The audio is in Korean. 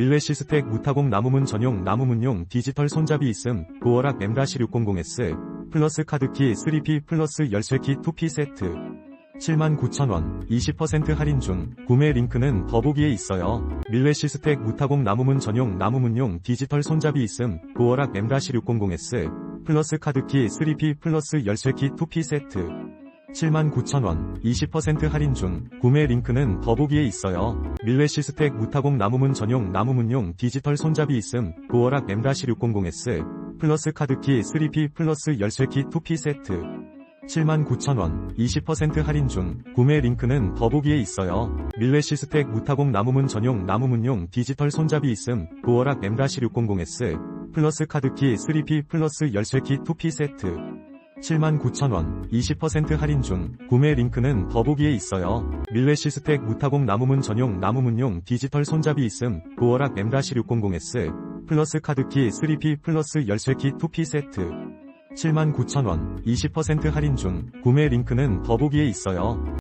밀레시스텍 무타공 나무문 전용 나무문용 디지털 손잡이 있음 고어락 M-600S 플러스 카드키 3P 플러스 열쇠키 2P 세트 79,000원 20% 할인 중 구매 링크는 더보기에 있어요. 밀레시스텍 무타공 나무문 전용 나무문용 디지털 손잡이 있음 고어락 M-600S 플러스 카드키 3P 플러스 열쇠키 2P 세트 79,000원 20% 할인 중 구매 링크는 더보기에 있어요. 밀레시스텍 무타공 나무문 전용 나무문용 디지털 손잡이 있음 고어락 M-600S 플러스 카드키 3P 플러스 열쇠키 2P 세트 79,000원 20% 할인 중 구매 링크는 더보기에 있어요. 밀레시스텍 무타공 나무문 전용 나무문용 디지털 손잡이 있음 고어락 M-600S 플러스 카드키 3P 플러스 열쇠키 2P 세트 79,000원 20% 할인 중 구매 링크는 더보기에 있어요. 밀레시스텍 무타공 나무문 전용 나무문용 디지털 손잡이 있음 고어락 M-600S 플러스 카드키 3P 플러스 열쇠키 2P 세트 79,000원 20% 할인 중 구매 링크는 더보기에 있어요.